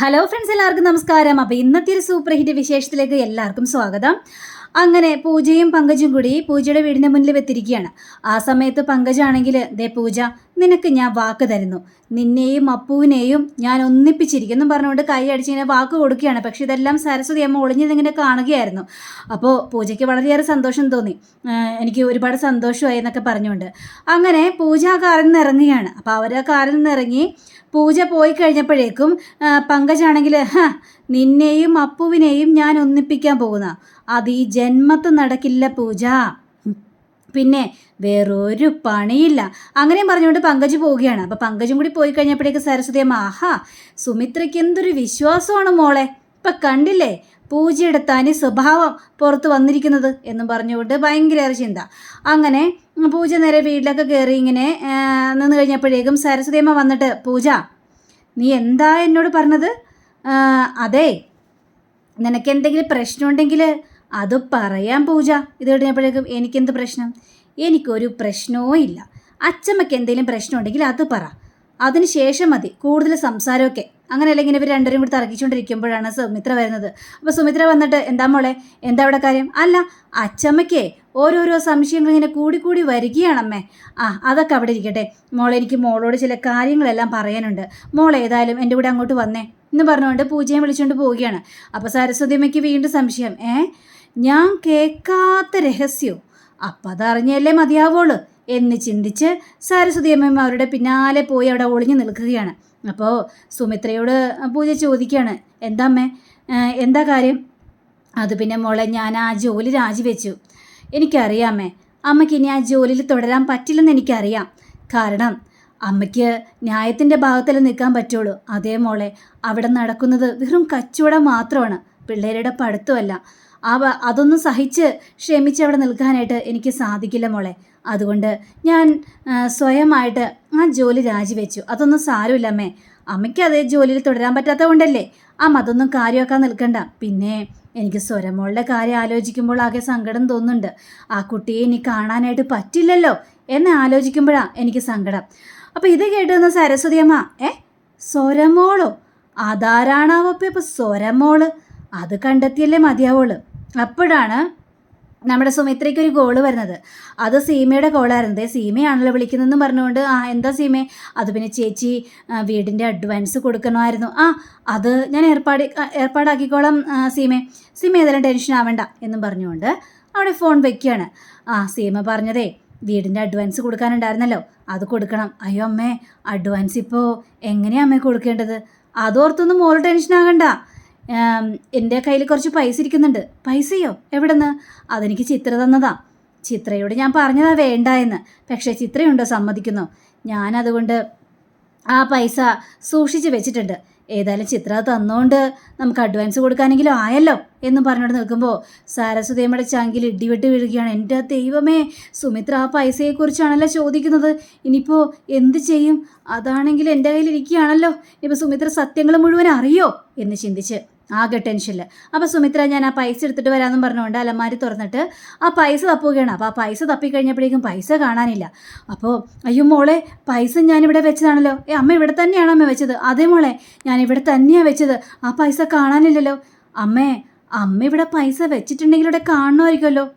Hello friends എല്ലാവർക്കും നമസ്കാരം. അപ്പോൾ ഇന്നത്തെ ഒരു സൂപ്പർ ഹിറ്റ് വിശേഷത്തിലേക്ക് എല്ലാവർക്കും സ്വാഗതം. അങ്ങനെ പൂജയും പങ്കജും കൂടി പൂജയുടെ വീടിന്റെ മുന്നിൽ വെത്തിരിക്കുകയാണ്. ആ സമയത്ത് പങ്കജാണെങ്കിൽ ദേ പൂജ നിനക്ക് ഞാൻ വാക്ക് തരുന്നു. നിന്നെയും അപ്പുവിനെയും ഞാൻ ഒന്നിപ്പിച്ചിരിക്കുന്നു പറഞ്ഞുകൊണ്ട് കൈ അടിച്ച് ഇങ്ങനെ വാക്ക് കൊടുക്കുകയാണ്. പക്ഷെ ഇതെല്ലാം സരസ്വതി അമ്മ ഒളിഞ്ഞതിങ്ങനെ കാണുകയായിരുന്നു. അപ്പോൾ പൂജയ്ക്ക് വളരെയേറെ സന്തോഷം തോന്നി. എനിക്ക് ഒരുപാട് സന്തോഷമായി എന്നൊക്കെ പറഞ്ഞുകൊണ്ട്. അങ്ങനെ പൂജ ആ കാറിൽ നിന്ന് ഇറങ്ങുകയാണ്. അപ്പോൾ അവർ ആ കാറിൽ നിന്ന് ഇറങ്ങി പൂജ പോയി കഴിഞ്ഞപ്പോഴേക്കും പങ്കജാണെങ്കിൽ നിന്നെയും അപ്പുവിനെയും ഞാൻ ഒന്നിപ്പിക്കാൻ പോകുന്ന. അത് ഈ ജന്മത്ത് നടക്കില്ല പൂജ. പിന്നെ വേറൊരു പണിയില്ല. അങ്ങനെയും പറഞ്ഞുകൊണ്ട് പങ്കജ് പോവുകയാണ്. അപ്പോൾ പങ്കജും കൂടി പോയി കഴിഞ്ഞപ്പോഴേക്ക് സരസ്വതി അമ്മ ആഹാ സുമിത്രയ്ക്ക് എന്തൊരു വിശ്വാസമാണ് മോളെ. ഇപ്പം കണ്ടില്ലേ? പൂജയുടെ തനി സ്വഭാവം പുറത്ത് വന്നിരിക്കുന്നത് എന്ന് പറഞ്ഞുകൊണ്ട് ഭയങ്കര ചിന്ത. അങ്ങനെ പൂജ നേരെ വീട്ടിലൊക്കെ കയറി ഇങ്ങനെ നിന്ന് കഴിഞ്ഞപ്പോഴേക്കും സരസ്വതി അമ്മ വന്നിട്ട് പൂജ നീ എന്താ എന്നോട് പറഞ്ഞത്? അതെ നിനക്ക് എന്തെങ്കിലും പ്രശ്നമുണ്ടെങ്കിൽ അത് പറയാൻ പൂജ. ഇത് കഴിഞ്ഞപ്പോഴേക്കും എനിക്കെന്ത് പ്രശ്നം? എനിക്കൊരു പ്രശ്നവും ഇല്ല. അച്ഛമ്മയ്ക്ക് എന്തെങ്കിലും പ്രശ്നമുണ്ടെങ്കിൽ അത് പറ. അതിന് ശേഷം മതി. കൂടുതൽ സംസാരമൊക്കെ. അങ്ങനെ അല്ലെങ്കിൽ ഇവർ രണ്ടുപേരും കൂടി തർക്കിച്ചുകൊണ്ടിരിക്കുമ്പോഴാണ് സുമിത്ര വരുന്നത്. അപ്പോൾ സുമിത്ര വന്നിട്ട് എന്താ മോളെ? എന്താ അവിടെ കാര്യം? അല്ല അച്ചമ്മയ്ക്കേ ഓരോരോ സംശയങ്ങൾ ഇങ്ങനെ കൂടി കൂടി വരികയാണമ്മേ. ആ അതൊക്കെ അവിടെ ഇരിക്കട്ടെ. മോളെ എനിക്ക് മോളോട് ചില കാര്യങ്ങളെല്ലാം പറയാനുണ്ട്. മോൾ ഏതായാലും എന്റെ കൂടെ അങ്ങോട്ട് വന്നേ. എന്ന് പറഞ്ഞുകൊണ്ട് പൂജയെ വിളിച്ചുകൊണ്ട് പോവുകയാണ്. അപ്പോൾ സരസ്വതിമ്മയ്ക്ക് വീണ്ടും സംശയം ഏ? ഞാൻ കേൾക്കാത്ത രഹസ്യോ? അപ്പം അതറിഞ്ഞല്ലേ മതിയാവുള്ളൂ. എന്ന് ചിന്തിച്ച് സരസ്വതി അവരുടെ പിന്നാലെ പോയി അവിടെ ഒളിഞ്ഞു നിൽക്കുകയാണ്. അപ്പോൾ സുമിത്രയോട് പൂജ ചോദിക്കുകയാണ് എന്താ അമ്മേ? എന്താ കാര്യം? അത് പിന്നെ മോളെ ഞാൻ ആ ജോലി രാജിവെച്ചു. എനിക്കറിയാമേ അമ്മയ്ക്ക് ഇനി ആ ജോലിയിൽ തുടരാൻ പറ്റില്ലെന്ന് എനിക്കറിയാം. കാരണം അമ്മയ്ക്ക് ന്യായത്തിന്റെ ഭാഗത്തല്ലേ നിൽക്കാൻ പറ്റുള്ളൂ. അതേ മോളെ അവിടെ നടക്കുന്നത് വെറും കച്ചവടം മാത്രമാണ്. പിള്ളേരുടെ പഠിത്തമല്ല. അവ അതൊന്നും സഹിച്ച് ക്ഷമിച്ച് അവിടെ നിൽക്കാനായിട്ട് എനിക്ക് സാധിക്കില്ല മോളെ. അതുകൊണ്ട് ഞാൻ സ്വയമായിട്ട് ആ ജോലി രാജിവെച്ചു. അതൊന്നും സാരമില്ല അമ്മേ. അമ്മയ്ക്ക് അതേ ജോലിയിൽ തുടരാൻ പറ്റാത്തത് കൊണ്ടല്ലേ അമ്മ അതൊന്നും കാര്യമാക്കാൻ നിൽക്കണ്ട. പിന്നെ എനിക്ക് സ്വരമോളുടെ കാര്യം ആലോചിക്കുമ്പോൾ ആകെ സങ്കടം തോന്നുന്നുണ്ട്. ആ കുട്ടിയെ ഇനി കാണാനായിട്ട് പറ്റില്ലല്ലോ എന്ന് ആലോചിക്കുമ്പോഴാണ് എനിക്ക് സങ്കടം. അപ്പോൾ ഇത് കേട്ടുവന്ന സരസ്വതി അമ്മ ഏ? സ്വരമോളോ? അതാരാണാവപ്പോൾ ഇപ്പോൾ സ്വരമോൾ അത് കണ്ടെത്തിയല്ലേ മതിയാവുള്ളൂ. അപ്പോഴാണ് നമ്മുടെ സുമിത്രയ്ക്ക് ഒരു കോൾ വരുന്നത്. അത് സീമയുടെ കോളായിരുന്നു ദേ സീമയാണല്ലോ വിളിക്കുന്നതെന്ന് പറഞ്ഞുകൊണ്ട് ആ എന്താ സീമേ? അത് പിന്നെ ചേച്ചി വീടിന്റെ അഡ്വാൻസ് കൊടുക്കണമായിരുന്നു. ആ അത് ഞാൻ ഏർപ്പാട് ഏർപ്പാടാക്കിക്കോളാം സീമേ. സീമ ഏതെല്ലാം ടെൻഷൻ ആവേണ്ട എന്നും പറഞ്ഞുകൊണ്ട് അവിടെ ഫോൺ വെക്കുകയാണ്. ആ സീമ പറഞ്ഞതേ വീടിന്റെ അഡ്വാൻസ് കൊടുക്കാനുണ്ടായിരുന്നല്ലോ. അത് കൊടുക്കണം. അയ്യോ അമ്മേ അഡ്വാൻസ് ഇപ്പോൾ എങ്ങനെയാ അമ്മേ കൊടുക്കേണ്ടത്? അതോർത്തൊന്നും മോൾ ടെൻഷൻ ആകണ്ട. എന്റെ കയ്യിൽ കുറച്ച് പൈസ ഇരിക്കുന്നുണ്ട്. പൈസയോ? എവിടെന്ന്? അതെനിക്ക് ചിത്ര തന്നതാ. ചിത്രയോട് ഞാൻ പറഞ്ഞതാ വേണ്ട എന്ന്. പക്ഷേ ചിത്രയുണ്ടോ സമ്മതിക്കുന്നു. ഞാനതുകൊണ്ട് ആ പൈസ സൂക്ഷിച്ച് വെച്ചിട്ടുണ്ട്. ഏതായാലും ചിത്ര അത് തന്നോണ്ട് നമുക്ക് അഡ്വാൻസ് കൊടുക്കാനെങ്കിലും ആയല്ലോ എന്നും പറഞ്ഞുകൊണ്ട് നിൽക്കുമ്പോൾ സരസ്വതിയമ്മയുടെ ചങ്കിൽ ഇടിവെട്ട് വീഴുകയാണ്. എന്റെ ദൈവമേ സുമിത്ര ആ പൈസയെക്കുറിച്ചാണല്ലോ ചോദിക്കുന്നത്. ഇനിയിപ്പോൾ എന്ത് ചെയ്യും? അതാണെങ്കിൽ എന്റെ കയ്യിൽ ഇരിക്കുകയാണല്ലോ. ഇനിയിപ്പോൾ സുമിത്ര സത്യങ്ങൾ മുഴുവൻ അറിയോ? എന്ന് ചിന്തിച്ച് ആകെ ടെൻഷനിൽ അപ്പോൾ സുമിത്ര ഞാൻ ആ പൈസ എടുത്തിട്ട് വരാമെന്നും പറഞ്ഞുകൊണ്ട് അലമാരി തുറന്നിട്ട് ആ പൈസ തപ്പുകയാണ്. അപ്പോൾ ആ പൈസ തപ്പിക്കഴിഞ്ഞപ്പോഴേക്കും പൈസ കാണാനില്ല. അപ്പോൾ അയ്യോ മോളെ പൈസ ഞാനിവിടെ വെച്ചതാണല്ലോ. ഏ അമ്മ ഇവിടെ തന്നെയാണോ അമ്മ വെച്ചത്? അതേ മോളെ ഞാൻ ഇവിടെ തന്നെയാണ് വെച്ചത്. ആ പൈസ കാണാനില്ലല്ലോ. അമ്മേ അമ്മ ഇവിടെ പൈസ വെച്ചിട്ടുണ്ടെങ്കിൽ ഇവിടെ കാണുമായിരിക്കുമല്ലോ.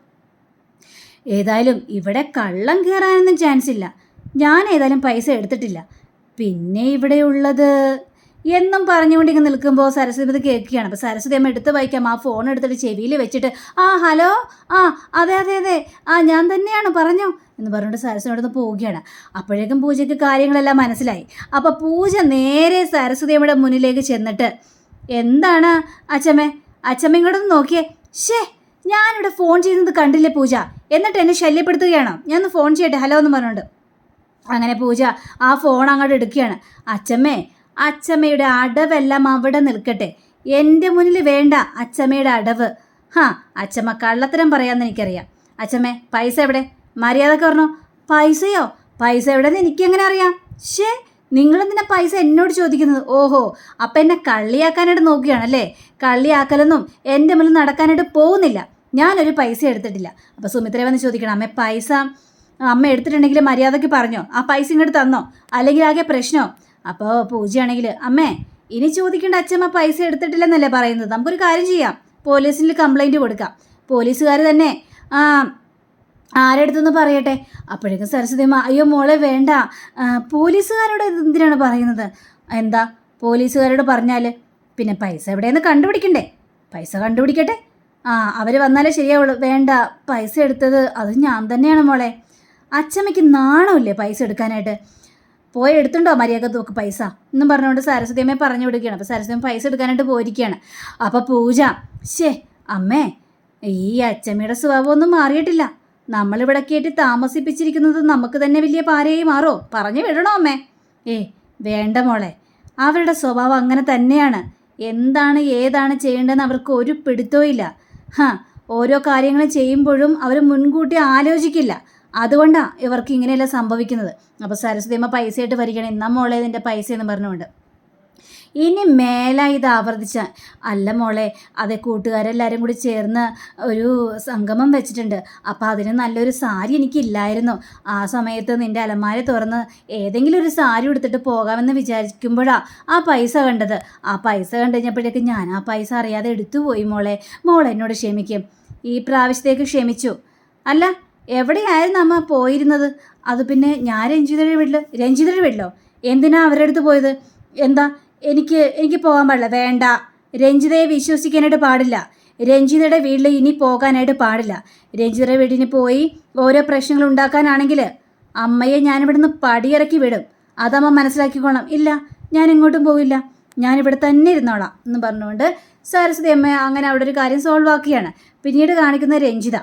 ഏതായാലും ഇവിടെ കള്ളം കയറാനൊന്നും ചാൻസ് ഇല്ല. ഞാൻ ഏതായാലും പൈസ എടുത്തിട്ടില്ല. പിന്നെ ഇവിടെയുള്ളത് എന്നും പറഞ്ഞുകൊണ്ട് ഇങ്ങനെ നിൽക്കുമ്പോൾ സരസ്വതി ഇത് കേൾക്കുകയാണ്. അപ്പോൾ സരസ്വതി അമ്മ എടുത്ത് വായിക്കാം. ആ ഫോൺ എടുത്തിട്ട് ചെവിയിൽ വെച്ചിട്ട് ആ ഹലോ? ആ അതെ അതെ അതെ. ആ ഞാൻ തന്നെയാണ്. പറഞ്ഞു. എന്ന് പറഞ്ഞുകൊണ്ട് സരസ്വതി അവിടെ നിന്ന് പോവുകയാണ്. അപ്പോഴേക്കും പൂജയ്ക്ക് കാര്യങ്ങളെല്ലാം മനസ്സിലായി. അപ്പോൾ പൂജ നേരെ സരസ്വതി അമ്മയുടെ മുന്നിലേക്ക് ചെന്നിട്ട് എന്താണ് അച്ചമ്മേ അച്ചമ്മ ഇങ്ങോട്ടൊന്ന് നോക്കിയേ. ഷേ ഞാനിവിടെ ഫോൺ ചെയ്യുന്നത് കണ്ടില്ലേ പൂജ. എന്നിട്ട് എന്നെ ശല്യപ്പെടുത്തുകയാണോ? ഞാൻ ഫോൺ ചെയ്യട്ടെ. ഹലോ എന്ന് പറഞ്ഞുകൊണ്ട്. അങ്ങനെ പൂജ ആ ഫോൺ അങ്ങോട്ട് എടുക്കുകയാണ്. അച്ചമ്മേ അച്ചമ്മയുടെ അടവെല്ലാം അവിടെ നിൽക്കട്ടെ. എന്റെ മുന്നിൽ വേണ്ട അച്ചമ്മയുടെ അടവ്. ഹാ അച്ചമ്മ കള്ളത്തരം പറയാമെന്ന് എനിക്കറിയാം. അച്ചമ്മേ പൈസ എവിടെ? മര്യാദയ്ക്ക് പറഞ്ഞു. പൈസയോ? പൈസ എവിടെയെന്ന് എനിക്കെങ്ങനെ അറിയാം? ഷേ നിങ്ങളെന്തിനാ പൈസ എന്നോട് ചോദിക്കുന്നത്? ഓഹോ അപ്പം എന്നെ കള്ളിയാക്കാനായിട്ട് നോക്കുകയാണല്ലേ? കള്ളിയാക്കലൊന്നും എന്റെ മുന്നിൽ നടക്കാനായിട്ട് പോകുന്നില്ല. ഞാനൊരു പൈസ എടുത്തിട്ടില്ല. അപ്പോൾ സുമിത്ര വന്ന് ചോദിക്കണം അമ്മേ പൈസ അമ്മ എടുത്തിട്ടുണ്ടെങ്കിൽ മര്യാദയ്ക്ക് പറഞ്ഞോ. ആ പൈസ ഇങ്ങോട്ട് തന്നോ? അല്ലെങ്കിൽ ആകെ പ്രശ്നമോ അപ്പോൾ പൂജയാണെങ്കിൽ അമ്മേ ഇനി ചോദിക്കേണ്ട അച്ഛമ്മ പൈസ എടുത്തിട്ടില്ലെന്നല്ലേ പറയുന്നത്. നമുക്കൊരു കാര്യം ചെയ്യാം. പോലീസിൽ കംപ്ലൈന്റ് കൊടുക്കാം. പോലീസുകാർ തന്നെ ആരെടുത്തെന്ന് പറയട്ടെ. അപ്പോഴേക്കും സരസ്വതിയമ്മ അയ്യോ മോളെ വേണ്ട. പോലീസുകാരോട് എന്തിനാണ് പറയുന്നത്? എന്താ? പോലീസുകാരോട് പറഞ്ഞാൽ പിന്നെ പൈസ എവിടെയെന്ന് കണ്ടുപിടിക്കണ്ടേ? പൈസ കണ്ടുപിടിക്കട്ടെ. ആ അവർ വന്നാലേ ശരിയാവുള്ളൂ. വേണ്ട പൈസ എടുത്തത് അത് ഞാൻ തന്നെയാണ് മോളെ. അച്ഛമ്മയ്ക്ക് നാണമില്ലേ പൈസ എടുക്കാനായിട്ട്? പോയി എടുത്തുണ്ടോ മര്യാദ തൂക്ക് പൈസ? എന്നും പറഞ്ഞുകൊണ്ട് സരസ്വതിയമ്മയെ പറഞ്ഞു വിടുകയാണ്. അപ്പോൾ സരസ്വതിയമ്മ പൈസ എടുക്കാനായിട്ട് പോയിരിക്കുകയാണ്. അപ്പോൾ പൂജ ശേ അമ്മേ ഈ അച്ചമ്മയുടെ സ്വഭാവം ഒന്നും മാറിയിട്ടില്ല. നമ്മളിവിടെ കയറ്റി താമസിപ്പിച്ചിരിക്കുന്നത് നമുക്ക് തന്നെ വലിയ പാരയായി മാറോ? പറഞ്ഞു വിടണോ അമ്മേ? ഏ വേണ്ട മോളെ. അവരുടെ സ്വഭാവം അങ്ങനെ തന്നെയാണ്. എന്താണ് ഏതാണ് ചെയ്യേണ്ടതെന്ന് അവർക്ക് ഒരു പിടുത്തവും ഇല്ല. ഹാ ഓരോ കാര്യങ്ങൾ ചെയ്യുമ്പോഴും അവർ മുൻകൂട്ടി ആലോചിക്കില്ല. അതുകൊണ്ടാണ് ഇവർക്ക് ഇങ്ങനെയെല്ലാം സംഭവിക്കുന്നത്. അപ്പോൾ അമ്മ പൈസയായിട്ട് വരികയാണ്. എന്നാ മോളെ ഇതിന്റെ പൈസ എന്ന് പറഞ്ഞുകൊണ്ട്. ഇനി മേല ഇത് ആവർത്തിച്ച അല്ല മോളെ അതെ കൂട്ടുകാരെല്ലാവരും കൂടി ചേർന്ന് ഒരു സംഗമം വെച്ചിട്ടുണ്ട്. അപ്പോൾ അതിന് നല്ലൊരു സാരി എനിക്കില്ലായിരുന്നു. ആ സമയത്ത് നിന്റെ അലമാര തുറന്ന് ഏതെങ്കിലും ഒരു സാരി എടുത്തിട്ട് പോകാമെന്ന് വിചാരിക്കുമ്പോഴാണ് ആ പൈസ കണ്ടത്. ആ പൈസ കണ്ടു ഞാൻ ആ പൈസ അറിയാതെ എടുത്തു പോയി മോളെ എന്നോട് ക്ഷമിക്കും. ഈ പ്രാവശ്യത്തേക്ക് ക്ഷമിച്ചു. അല്ല എവിടെയായിരുന്നു അമ്മ പോയിരുന്നത്? അത് പിന്നെ ഞാൻ രഞ്ജിതയുടെ വീട്ടിൽ രഞ്ജിതയുടെ വീട്ടിലോ? എന്തിനാ അവരുടെ അടുത്ത് പോയത്? എന്താ എനിക്ക് എനിക്ക് പോകാൻ പാടില്ല. വേണ്ട. രഞ്ജിതയെ വിശ്വസിക്കാനായിട്ട് പാടില്ല. രഞ്ജിതയുടെ വീട്ടിൽ ഇനി പോകാനായിട്ട് പാടില്ല. രഞ്ജിതയുടെ വീട്ടിന് പോയി ഓരോ പ്രശ്നങ്ങൾ ഉണ്ടാക്കാനാണെങ്കിൽ അമ്മയെ ഞാനിവിടുന്ന് പടിയിറക്കി വിടും. അതമ്മ മനസ്സിലാക്കിക്കോണം. ഇല്ല ഞാൻ എങ്ങോട്ടും പോകില്ല ഞാനിവിടെ തന്നെ ഇരുന്നോളാം എന്ന് പറഞ്ഞുകൊണ്ട് സരസ്വതി അമ്മ അങ്ങനെ അവിടെ ഒരു കാര്യം സോൾവ് ആക്കുകയാണ്. പിന്നീട് കാണിക്കുന്ന രഞ്ജിത.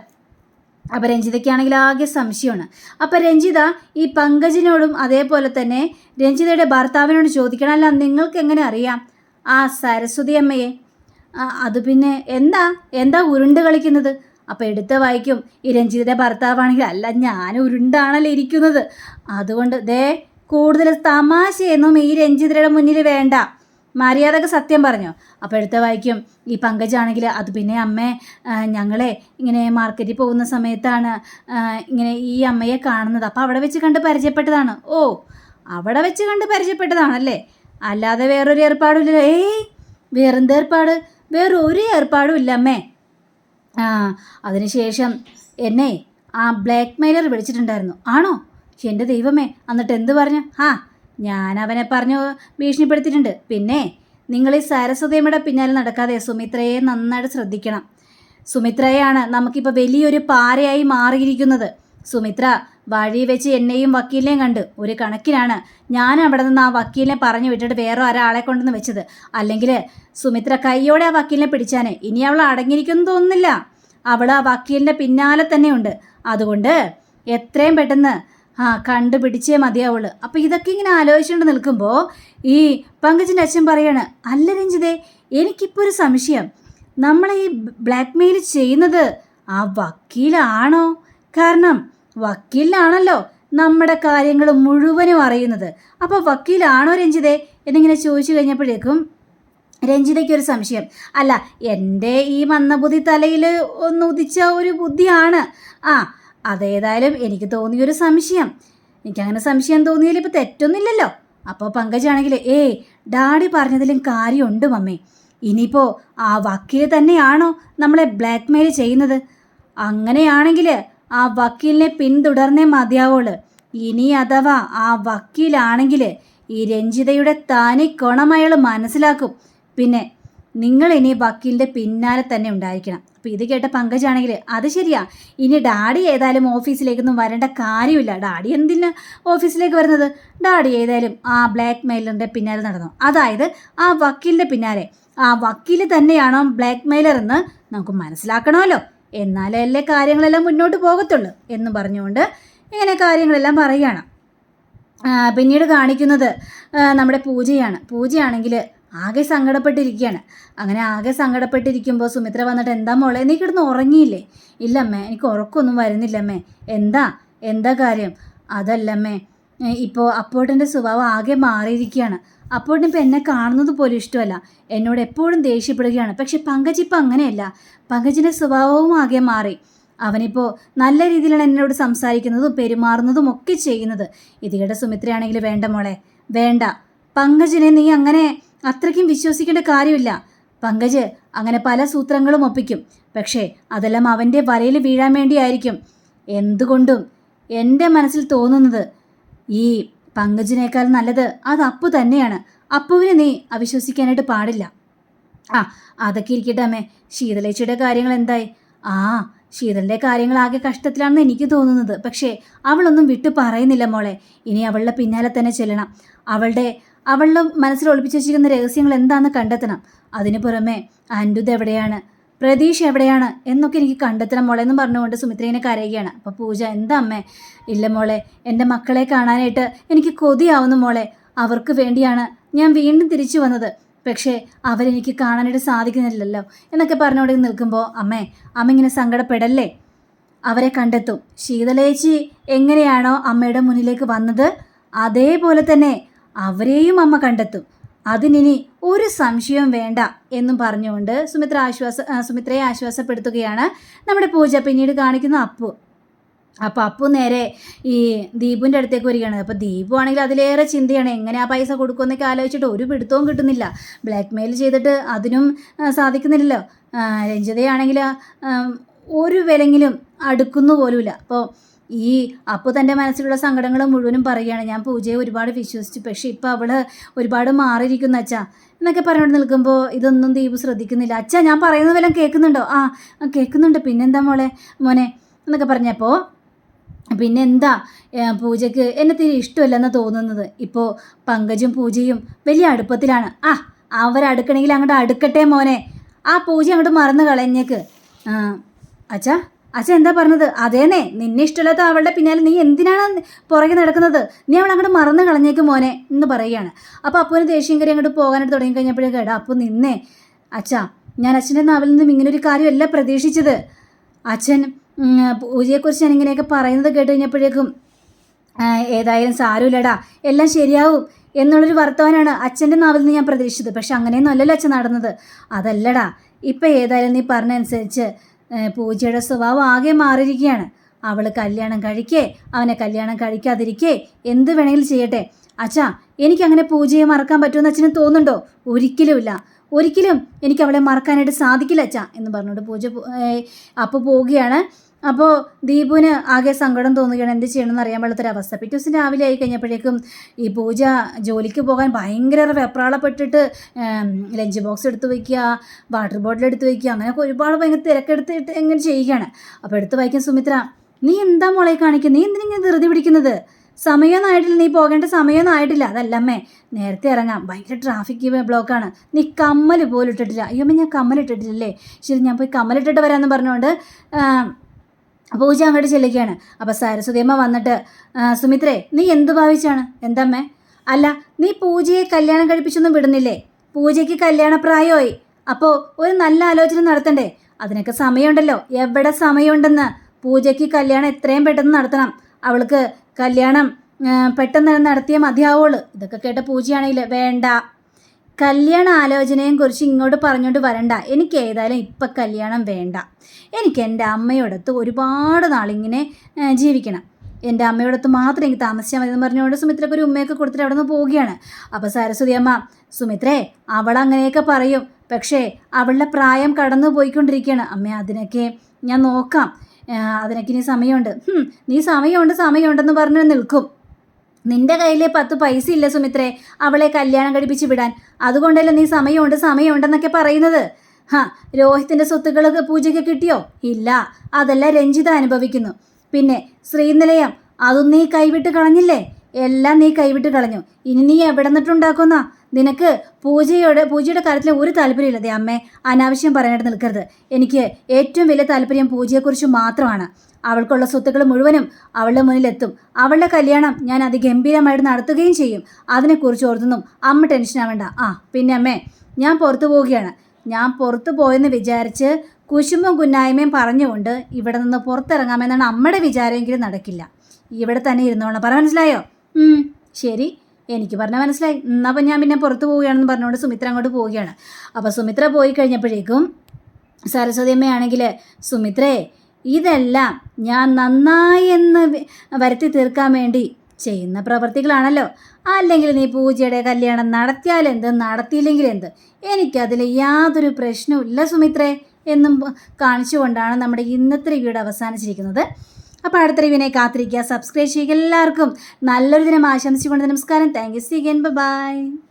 അപ്പം രഞ്ജിതയ്ക്കാണെങ്കിൽ ആകെ സംശയമാണ്. അപ്പം രഞ്ജിത ഈ പങ്കജിനോടും അതേപോലെ തന്നെ രഞ്ജിതയുടെ ഭർത്താവിനോട് ചോദിക്കണം. അല്ല നിങ്ങൾക്ക് എങ്ങനെ അറിയാം? ആ സരസ്വതി അമ്മയെ. അത് പിന്നെ എന്താ? എന്താ ഉരുണ്ട് കളിക്കുന്നത്? അപ്പം എടുത്ത വായിക്കും. ഈ രഞ്ജിതയുടെ ഭർത്താവാണെങ്കിൽ അല്ല ഞാൻ ഉരുണ്ടാണല്ലോ ഇരിക്കുന്നത്. അതുകൊണ്ട് ദേ കൂടുതൽ തമാശയൊന്നും ഈ രഞ്ജിതയുടെ മുന്നിൽ വേണ്ട. മര്യാദയ്ക്ക് സത്യം പറഞ്ഞോ? അപ്പോൾ എടുത്ത വായിക്കും. ഈ പങ്കജാണെങ്കിൽ അത് പിന്നെ അമ്മ ഞങ്ങളെ ഇങ്ങനെ മാർക്കറ്റിൽ പോകുന്ന സമയത്താണ് ഇങ്ങനെ ഈ അമ്മയെ കാണുന്നത്. അപ്പോൾ അവിടെ വെച്ച് കണ്ട് പരിചയപ്പെട്ടതാണ്. ഓ അവിടെ വെച്ച് കണ്ട് പരിചയപ്പെട്ടതാണല്ലേ? അല്ലാതെ വേറൊരു ഏർപ്പാടും ഇല്ലല്ലോ ഏയ് വേറെന്ത് ഏർപ്പാട്? വേറെ ഒരു ഏർപ്പാടും ഇല്ല അമ്മേ. ആ അതിനുശേഷം എന്നെ ആ ബ്ലാക്ക് മെയിലർ വിളിച്ചിട്ടുണ്ടായിരുന്നു. ആണോ? എന്റെ ദൈവമേ എന്നിട്ട് എന്ത് പറഞ്ഞു? ആ ഞാൻ അവനെ പറഞ്ഞു ഭീഷണിപ്പെടുത്തിയിട്ടുണ്ട്. പിന്നെ നിങ്ങൾ ഈ സരസ്വതിയമ്മയുടെ പിന്നാലെ നടക്കാതെ സുമിത്രയെ നന്നായിട്ട് ശ്രദ്ധിക്കണം. സുമിത്രയാണ് നമുക്കിപ്പോൾ വലിയൊരു പാരയായി മാറിയിരിക്കുന്നത്. സുമിത്ര വഴി വെച്ച് എന്നെയും വക്കീലിനെയും കണ്ട് ഒരു കണക്കിനാണ് ഞാൻ അവിടെ നിന്ന് ആ വക്കീലിനെ പറഞ്ഞു വിട്ടിട്ട് വേറെ ഒരാളെ കൊണ്ടുവന്ന് വെച്ചത്. അല്ലെങ്കിൽ സുമിത്ര കൈയോടെ ആ വക്കീലിനെ പിടിച്ചാനെ ഇനി അവൾ അടങ്ങിയിരിക്കുമെന്ന് തോന്നുന്നില്ല. അവൾ ആ വക്കീലിന്റെ പിന്നാലെ തന്നെയുണ്ട്. അതുകൊണ്ട് എത്രയും പെട്ടെന്ന് ആ കണ്ടുപിടിച്ചേ മതിയാവുള്ളൂ. അപ്പോൾ ഇതൊക്കെ ഇങ്ങനെ ആലോചിച്ചുകൊണ്ട് നിൽക്കുമ്പോൾ ഈ പങ്കജിന്റെ അച്ഛൻ പറയാണ് അല്ല രഞ്ജിതേ എനിക്കിപ്പോൾ ഒരു സംശയം. നമ്മളെ ഈ ബ്ലാക്ക് മെയിൽ ചെയ്യുന്നത് ആ വക്കീലാണോ? കാരണം വക്കീലിനാണല്ലോ നമ്മുടെ കാര്യങ്ങൾ മുഴുവനും അറിയുന്നത്. അപ്പോൾ വക്കീലാണോ രഞ്ജിതേ? എന്നിങ്ങനെ ചോദിച്ചു കഴിഞ്ഞപ്പോഴേക്കും രഞ്ജിതയ്ക്ക് ഒരു സംശയം. അല്ല എന്റെ ഈ മന്ദബുദ്ധി തലയിൽ ഒന്ന് ഉദിച്ച ഒരു ബുദ്ധിയാണ്. ആ അതേതായാലും എനിക്ക് തോന്നിയൊരു സംശയം. എനിക്കങ്ങനെ സംശയം തോന്നിയാലും ഇപ്പോൾ തെറ്റൊന്നുമില്ലല്ലോ. അപ്പോൾ പങ്കജാണെങ്കിൽ ഏയ് ഡാഡി പറഞ്ഞതിലും കാര്യമുണ്ട് മമ്മി. ഇനിയിപ്പോൾ ആ വക്കീൽ തന്നെയാണോ നമ്മളെ ബ്ലാക്ക് മെയിൽ ചെയ്യുന്നത്? അങ്ങനെയാണെങ്കിൽ ആ വക്കീലിനെ പിന്തുടർന്നേ മതിയാവുള്ളൂ. ഇനി അഥവാ ആ വക്കീലാണെങ്കിൽ ഈ രഞ്ജിതയുടെ തനി കൊണം അയാൾ മനസ്സിലാക്കും. പിന്നെ നിങ്ങൾ ഇനി വക്കീലിന്റെ പിന്നാലെ തന്നെ ഉണ്ടായിരിക്കണം. അപ്പോൾ ഇത് കേട്ട പങ്കജാണെങ്കിൽ അത് ശരിയാ. ഇനി ഡാഡി ഏതായാലും ഓഫീസിലേക്കൊന്നും വരേണ്ട കാര്യമില്ല. ഡാഡി എന്തിന് ഓഫീസിലേക്ക് വരുന്നത്? ഡാഡി ഏതായാലും ആ ബ്ലാക്ക് മെയിലറിന്റെ പിന്നാലെ നടന്നു. അതായത് ആ വക്കീലിന്റെ പിന്നാലെ. ആ വക്കീൽ തന്നെയാണോ ബ്ലാക്ക് മെയിലർ എന്ന് നമുക്ക് മനസ്സിലാക്കണമല്ലോ. എന്നാലല്ലേ കാര്യങ്ങളെല്ലാം മുന്നോട്ട് പോകത്തുള്ളൂ എന്ന് പറഞ്ഞുകൊണ്ട് ഇങ്ങനെ കാര്യങ്ങളെല്ലാം പറയുകയാണ്. പിന്നീട് കാണിക്കുന്നത് നമ്മുടെ പൂജയാണ്. പൂജയാണെങ്കിൽ ആകെ സങ്കടപ്പെട്ടിരിക്കുകയാണ് അങ്ങനെ ആകെ സങ്കടപ്പെട്ടിരിക്കുമ്പോൾ സുമിത്ര വന്നിട്ട് എന്താ മോളെ നീ കിടന്ന് ഉറങ്ങിയില്ലേ? ഇല്ലമ്മേ എനിക്ക് ഉറക്കമൊന്നും വരുന്നില്ലമ്മേ. എന്താ? എന്താ കാര്യം? അതല്ലമ്മേ ഇപ്പോൾ അപ്പോട്ടന്റെ സ്വഭാവം ആകെ മാറിയിരിക്കുകയാണ് അപ്പോട്ടിന് ഇപ്പോൾ എന്നെ കാണുന്നത് പോലും ഇഷ്ടമല്ല. എന്നോട് എപ്പോഴും ദേഷ്യപ്പെടുകയാണ്. പക്ഷെ പങ്കജ് ഇപ്പം അങ്ങനെയല്ല. പങ്കജിന്റെ സ്വഭാവവും ആകെ മാറി. അവനിപ്പോൾ നല്ല രീതിയിലാണ് എന്നോട് സംസാരിക്കുന്നതും പെരുമാറുന്നതും ഒക്കെ ചെയ്യുന്നത്. ഇതിയുടെ സുമിത്രയാണെങ്കിൽ വേണ്ട മോളെ വേണ്ട. പങ്കജിനെ നീ അങ്ങനെ അത്രയ്ക്കും വിശ്വസിക്കേണ്ട കാര്യമില്ല. പങ്കജ് അങ്ങനെ പല സൂത്രങ്ങളും ഒപ്പിക്കും. പക്ഷേ അതെല്ലാം അവന്റെ വലയിൽ വീഴാൻ വേണ്ടിയായിരിക്കും. എന്തുകൊണ്ടും എന്റെ മനസ്സിൽ തോന്നുന്നത് ഈ പങ്കജിനേക്കാൾ നല്ലത് അത് അപ്പു തന്നെയാണ്. അപ്പുവിനെ നീ അവിശ്വസിക്കാനായിട്ട് പാടില്ല. ആ അതൊക്കെ ഇരിക്കട്ടെ അമ്മേ. ശീതലേച്ചിയുടെ കാര്യങ്ങൾ എന്തായി? ആ ശീതലിന്റെ കാര്യങ്ങളാകെ കഷ്ടത്തിലാണെന്ന് എനിക്ക് തോന്നുന്നത്. പക്ഷേ അവളൊന്നും വിട്ടു പറയുന്നില്ല മോളെ. ഇനി അവളുടെ പിന്നാലെ തന്നെ ചെല്ലണം. അവളുടെ അവളുടെ മനസ്സിൽ ഒളിപ്പിച്ചു വെച്ചിരിക്കുന്ന രഹസ്യങ്ങൾ എന്താണെന്ന് കണ്ടെത്തണം. അതിനു പുറമെ അൻഡുത് എവിടെയാണ്? പ്രതീഷ് എവിടെയാണ്? എന്നൊക്കെ എനിക്ക് കണ്ടെത്തണം മോളെ എന്ന് പറഞ്ഞുകൊണ്ട് സുമിത്രേനെ കരയുകയാണ്. അപ്പോൾ പൂജ എന്താ അമ്മേ? ഇല്ല മോളെ എന്റെ മക്കളെ കാണാനായിട്ട് എനിക്ക് കൊതിയാവുന്നു മോളെ. അവർക്ക് വേണ്ടിയാണ് ഞാൻ വീണ്ടും തിരിച്ചു വന്നത്. പക്ഷേ അവരെനിക്ക് കാണാനായിട്ട് സാധിക്കുന്നില്ലല്ലോ എന്നൊക്കെ പറഞ്ഞുകൊണ്ട് നിൽക്കുമ്പോൾ അമ്മേ അമ്മ ഇങ്ങനെ സങ്കടപ്പെടല്ലേ? അവരെ കണ്ടെത്തും. ശീതലേച്ചി എങ്ങനെയാണോ അമ്മയുടെ മുന്നിലേക്ക് വന്നത്? അതേപോലെ തന്നെ അവരെയും അമ്മ കണ്ടെത്തും. അതിനിനി ഒരു സംശയം വേണ്ട എന്നും പറഞ്ഞുകൊണ്ട് സുമിത്ര ആശ്വാസ സുമിത്രയെ ആശ്വാസപ്പെടുത്തുകയാണ് നമ്മുടെ പൂജ. പിന്നീട് കാണിക്കുന്ന അപ്പു. അപ്പോൾ അപ്പു നേരെ ഈ ദീപുവിന്റെ അടുത്തേക്ക് വരികയാണ്. അപ്പോൾ ദീപു ആണെങ്കിൽ അതിലേറെ ചിന്തയാണ്. എങ്ങനെ ആ പൈസ കൊടുക്കുമെന്നൊക്കെ ആലോചിച്ചിട്ട് ഒരു പിടുത്തവും കിട്ടുന്നില്ല. ബ്ലാക്ക് മെയിൽ ചെയ്തിട്ട് അതിനും സാധിക്കുന്നില്ലല്ലോ. രഞ്ജിതയാണെങ്കിൽ ഒരു വിലങ്ങിലും അടുക്കുന്നു പോലുമില്ല. അപ്പോൾ ഈ അപ്പോൾ തന്റെ മനസ്സിലുള്ള സങ്കടങ്ങൾ മുഴുവനും പറയുകയാണ്. ഞാൻ പൂജയെ ഒരുപാട് വിശ്വസിച്ചു. പക്ഷേ ഇപ്പോൾ അവൾ ഒരുപാട് മാറിയിരിക്കുന്നു അച്ഛാ. എന്നൊക്കെ പറഞ്ഞുകൊണ്ട് നിൽക്കുമ്പോൾ ഇതൊന്നും ദീപ് ശ്രദ്ധിക്കുന്നില്ല. അച്ഛാ ഞാൻ പറയുന്നത് വല്ലതും കേൾക്കുന്നുണ്ടോ? ആ കേൾക്കുന്നുണ്ട്. പിന്നെന്താ മോളെ? മോനെ എന്നൊക്കെ പറഞ്ഞപ്പോൾ പിന്നെ എന്താ പൂജയ്ക്ക് എന്നെ തീരെ ഇഷ്ടമല്ലെന്ന് തോന്നുന്നത്. ഇപ്പോൾ പങ്കജും പൂജയും വലിയ അടുപ്പത്തിലാണ്. ആ അവരടുക്കണമെങ്കിൽ അങ്ങോട്ട് അടുക്കട്ടെ മോനെ. ആ പൂജ അങ്ങോട്ട് മറന്നു കളഞ്ഞേക്ക്. അച്ഛാ. അച്ഛൻ എന്താ പറഞ്ഞത്? അതേന്നെ നിന്നെ ഇഷ്ടമില്ലാത്ത അവളുടെ പിന്നാലെ നീ എന്തിനാണ് പുറകെ നടക്കുന്നത്? നീ അവൾ അങ്ങോട്ട് മറന്നു കളഞ്ഞേക്ക് മോനെ എന്ന് പറയുകയാണ്. അപ്പോൾ അപ്പൂന് ദേഷ്യം കയറി അങ്ങോട്ട് പോകാനായിട്ട് തുടങ്ങി കഴിഞ്ഞപ്പോഴേക്കും എടാ അപ്പോൾ നിന്നേ. അച്ഛാ ഞാൻ അച്ഛന്റെ നാവിൽ നിന്നും ഇങ്ങനെ ഒരു കാര്യമല്ല പ്രതീക്ഷിച്ചത്. അച്ഛൻ പൂജയെക്കുറിച്ച് ഞാൻ ഇങ്ങനെയൊക്കെ പറയുന്നത് കേട്ട് കഴിഞ്ഞപ്പോഴേക്കും ഏതായാലും സാരമില്ലടാ എല്ലാം ശരിയാവും എന്നുള്ളൊരു വർത്തമാനാണ് അച്ഛന്റെ നാവിൽ നിന്ന് ഞാൻ പ്രതീക്ഷിച്ചത്. പക്ഷെ അങ്ങനെയൊന്നും അല്ലല്ലോ അച്ഛൻ നടന്നത്. അതല്ലടാ ഇപ്പം ഏതായാലും നീ പറഞ്ഞനുസരിച്ച് പൂജയുടെ സ്വഭാവം ആകെ മാറിയിരിക്കുകയാണ്. അവൾ കല്യാണം കഴിക്കേ അവനെ കല്യാണം കഴിക്കാതിരിക്കേ എന്ത് വേണമെങ്കിലും ചെയ്യട്ടെ. അച്ഛാ എനിക്കങ്ങനെ പൂജയെ മറക്കാൻ പറ്റുമെന്ന് അച്ഛന് തോന്നുന്നുണ്ടോ? ഒരിക്കലുമില്ല ഒരിക്കലും എനിക്ക് അവളെ മറക്കാനായിട്ട് സാധിക്കില്ല അച്ഛാ എന്ന് പറഞ്ഞുകൊണ്ട് പൂജ അപ്പോൾ പോവുകയാണ്. അപ്പോൾ ദീപുവിന് ആകെ സങ്കടം തോന്നുകയാണ്. എന്ത് ചെയ്യണമെന്ന് അറിയാൻ പാടാത്തൊരവസ്ഥ പിറ്റേ ദിവസം രാവിലെ ആയി കഴിഞ്ഞപ്പോഴേക്കും ഈ പൂജ ജോലിക്ക് പോകാൻ ഭയങ്കര വെപ്രാളപ്പെട്ടിട്ട് ലഞ്ച് ബോക്സ് എടുത്ത് വയ്ക്കുക വാട്ടർ ബോട്ടിൽ എടുത്ത് വയ്ക്കുക അങ്ങനെയൊക്കെ ഒരുപാട് ഭയങ്കര തിരക്കെടുത്തിട്ട് എങ്ങനെ ചെയ്യുകയാണ്. അപ്പോൾ എടുത്ത് വായിക്കാൻ സുമിത്ര നീ എന്താ മോളെ കാണിക്കുന്നത് നീ എന്തിനാ ധൃതി പിടിക്കുന്നത്? സമയമൊന്നും ആയിട്ടില്ല നീ പോകേണ്ട സമയമൊന്നും ആയിട്ടില്ല അതല്ലമ്മേ നേരത്തെ ഇറങ്ങാം. ഭയങ്കര ട്രാഫിക് ബ്ലോക്കാണ് നീ കമ്മൽ പോലും ഇട്ടിട്ടില്ല. അയ്യോ അമ്മ ഞാൻ കമ്മൽ ഇട്ടിട്ടില്ലല്ലേ ശരി ഞാൻ പോയി കമ്മൽ ഇട്ടിട്ട് വരാമെന്ന് പറഞ്ഞുകൊണ്ട് പൂജ അങ്ങോട്ട് ചെല്ലുകയാണ്. അപ്പോൾ സരസ്വതിയമ്മ വന്നിട്ട് സുമിത്രേ നീ എന്ത് ഭാവിച്ചാണ്? എന്തമ്മേ? അല്ല നീ പൂജയെ കല്യാണം കഴിപ്പിച്ചൊന്നും വിടുന്നില്ലേ? പൂജയ്ക്ക് കല്യാണപ്രായമായി. അപ്പോൾ ഒരു നല്ല ആലോചന നടത്തണ്ടേ? അതിനൊക്കെ സമയമുണ്ടല്ലോ. എവിടെ സമയമുണ്ടെന്ന്? പൂജയ്ക്ക് കല്യാണം എത്രയും പെട്ടെന്ന് നടത്തണം. അവൾക്ക് കല്യാണം പെട്ടെന്ന് നടത്തിയ മതിയാവുള്ളൂ. ഇതൊക്കെ കേട്ട പൂജയാണെങ്കിൽ വേണ്ട. കല്യാണ ആലോചനയും കുറിച്ച് ഇങ്ങോട്ട് പറഞ്ഞോണ്ട് വരണ്ട. എനിക്ക് ഏതായാലും ഇപ്പം കല്യാണം വേണ്ട. എനിക്ക് എന്റെ അമ്മയോടൊത്ത് ഒരുപാട് നാളിങ്ങനെ ജീവിക്കണം. എന്റെ അമ്മയോടൊത്ത് മാത്രം എനിക്ക് താമസിച്ചാൽ മതി എന്ന് പറഞ്ഞുകൊണ്ട് സുമിത്രക്ക് ഒരു ഉമ്മയൊക്കെ കൊടുത്തിട്ട് അവിടെ നിന്ന് പോവുകയാണ്. അപ്പോൾ സരസ്വതി അമ്മ സുമിത്രേ അവൾ അങ്ങനെയൊക്കെ പറയും. പക്ഷേ അവളുടെ പ്രായം കടന്നു പോയിക്കൊണ്ടിരിക്കുകയാണ് അമ്മ അതിനൊക്കെ ഞാൻ നോക്കാം. അതിനൊക്കെ ഇനി സമയമുണ്ട്. നീ സമയമുണ്ട് സമയമുണ്ടെന്ന് പറഞ്ഞ് നിൽക്കും. നിന്റെ കയ്യിൽ പത്ത് പൈസ ഇല്ല സുമിത്രേ അവളെ കല്യാണം കഴിപ്പിച്ച് വിടാൻ. അതുകൊണ്ടല്ലേ നീ സമയമുണ്ട് സമയമുണ്ടെന്നൊക്കെ പറയുന്നത്? ഹാ രോഹിത്തിന്റെ സ്വത്തുക്കളൊക്കെ പൂജയ്ക്ക് കിട്ടിയോ? ഇല്ല അതെല്ലാം രഞ്ജിത അനുഭവിക്കുന്നു. പിന്നെ ശ്രീനിലയം അതും നീ കൈവിട്ട് കളഞ്ഞില്ലേ? എല്ലാം നീ കൈവിട്ട് കളഞ്ഞു. ഇനി നീ എവിടെ നിന്നിട്ടുണ്ടാക്കുന്ന? നിനക്ക് പൂജയോട് പൂജയുടെ കാര്യത്തിൽ ഒരു താല്പര്യമില്ല. ദേ അമ്മേ അനാവശ്യം പറയാനായിട്ട് നിൽക്കരുത്. എനിക്ക് ഏറ്റവും വലിയ താല്പര്യം പൂജയെക്കുറിച്ച് മാത്രമാണ്. അവൾക്കുള്ള സ്വത്തുക്കൾ മുഴുവനും അവളുടെ മുന്നിലെത്തും. അവളുടെ കല്യാണം ഞാൻ അതിഗംഭീരമായിട്ട് നടത്തുകയും ചെയ്യും. അതിനെക്കുറിച്ച് ഓർത്തൊന്നും അമ്മ ടെൻഷൻ ആവണ്ട. ആ പിന്നെ അമ്മേ ഞാൻ പുറത്തു പോവുകയാണ്. ഞാൻ പുറത്തു പോയെന്ന് വിചാരിച്ച് കുശുമ്പും കുന്നായ്മയും പറഞ്ഞുകൊണ്ട് ഇവിടെ നിന്ന് പുറത്തിറങ്ങാമെന്നാണ് അമ്മയുടെ വിചാരമെങ്കിലും നടക്കില്ല. ഇവിടെ തന്നെ ഇരുന്നോളാം പറ മനസ്സിലായോ? ശരി. എനിക്ക് പറഞ്ഞാൽ മനസ്സിലായി. എന്നാൽ ഞാൻ പിന്നെ പുറത്ത് പോവുകയാണെന്ന് പറഞ്ഞുകൊണ്ട് സുമിത്ര അങ്ങോട്ട് പോവുകയാണ്. അപ്പോൾ സുമിത്ര പോയി കഴിഞ്ഞപ്പോഴേക്കും സരസ്വതി അമ്മയാണെങ്കിൽ സുമിത്രേ ഇതെല്ലാം ഞാൻ നന്നായി എന്ന് വരുത്തി തീർക്കാൻ വേണ്ടി ചെയ്യുന്ന പ്രവർത്തികളാണല്ലോ. അല്ലെങ്കിൽ നീ പൂജയുടെ കല്യാണം നടത്തിയാൽ എന്ത് നടത്തിയില്ലെങ്കിൽ എന്ത്? എനിക്കതിൽ യാതൊരു പ്രശ്നവും ഇല്ല സുമിത്രേ എന്നും കാണിച്ചുകൊണ്ടാണ് നമ്മുടെ ഇന്നത്തെ വീട് അവസാനിച്ചിരിക്കുന്നത്. അപ്പോൾ അടുത്ത റിവിനെ കാത്തിരിക്കുക. സബ്സ്ക്രൈബ് ചെയ്യുക എല്ലാവർക്കും. നല്ലൊരു ദിനം ആശംസിച്ചുകൊണ്ട് നമസ്കാരം. Thank you C by